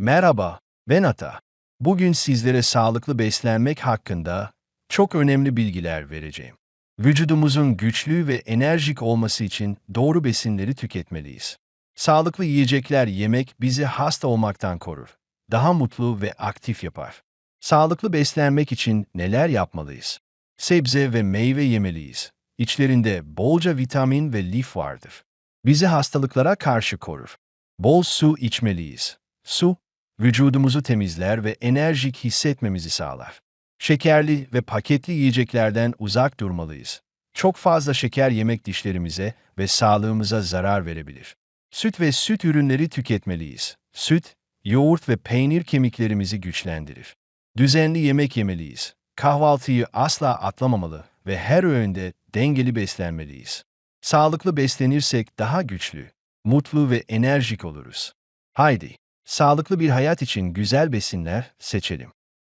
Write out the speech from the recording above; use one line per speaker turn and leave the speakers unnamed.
Merhaba, ben Ata. Bugün sizlere sağlıklı beslenmek hakkında çok önemli bilgiler vereceğim. Vücudumuzun güçlü ve enerjik olması için doğru besinleri tüketmeliyiz. Sağlıklı yiyecekler yemek bizi hasta olmaktan korur. Daha mutlu ve aktif yapar. Sağlıklı beslenmek için neler yapmalıyız? Sebze ve meyve yemeliyiz. İçlerinde bolca vitamin ve lif vardır. Bizi hastalıklara karşı korur. Bol su içmeliyiz. Su, vücudumuzu temizler ve enerjik hissetmemizi sağlar. Şekerli ve paketli yiyeceklerden uzak durmalıyız. Çok fazla şeker yemek dişlerimize ve sağlığımıza zarar verebilir. Süt ve süt ürünleri tüketmeliyiz. Süt, yoğurt ve peynir kemiklerimizi güçlendirir. Düzenli yemek yemeliyiz. Kahvaltıyı asla atlamamalı ve her öğünde dengeli beslenmeliyiz. Sağlıklı beslenirsek daha güçlü, mutlu ve enerjik oluruz. Haydi, sağlıklı bir hayat için güzel besinler seçelim.